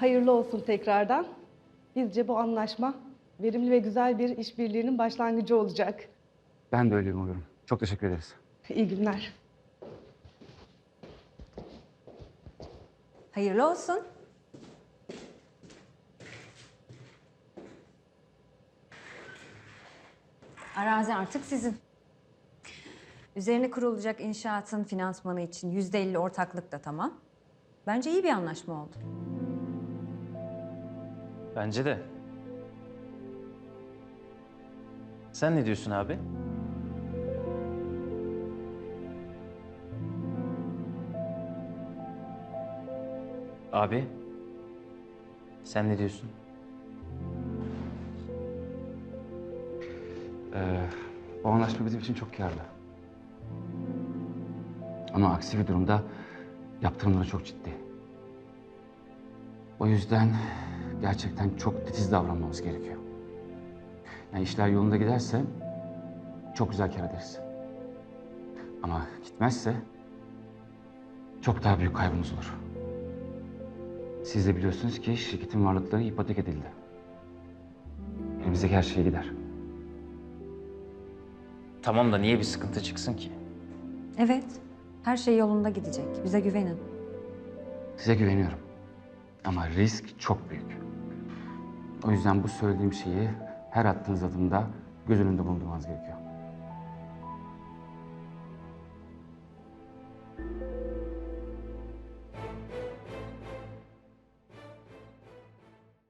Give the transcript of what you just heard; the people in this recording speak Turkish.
hayırlı olsun tekrardan. Bizce bu anlaşma verimli ve güzel bir işbirliğinin başlangıcı olacak. Ben de öyle umuyorum. Çok teşekkür ederiz. İyi günler. Hayırlı olsun. Arazi artık sizin. Üzerine kurulacak inşaatın finansmanı için yüzde elli ortaklık da tamam. Bence iyi bir anlaşma oldu. Bence de. Sen ne diyorsun abi? Abi. Sen ne diyorsun? Ee, bu anlaşma bizim için çok karlı. Ama aksi bir durumda yaptırımları çok ciddi. O yüzden gerçekten çok titiz davranmamız gerekiyor. Yani işler yolunda giderse çok güzel kar ederiz. Ama gitmezse çok daha büyük kaybımız olur. Siz de biliyorsunuz ki şirketin varlıkları ipotek edildi. Elimizdeki her şey gider. Tamam da niye bir sıkıntı çıksın ki? Evet, her şey yolunda gidecek. Bize güvenin. Size güveniyorum. Ama risk çok büyük. O yüzden bu söylediğim şeyi her attığınız adımda göz önünde bulundurmanız gerekiyor.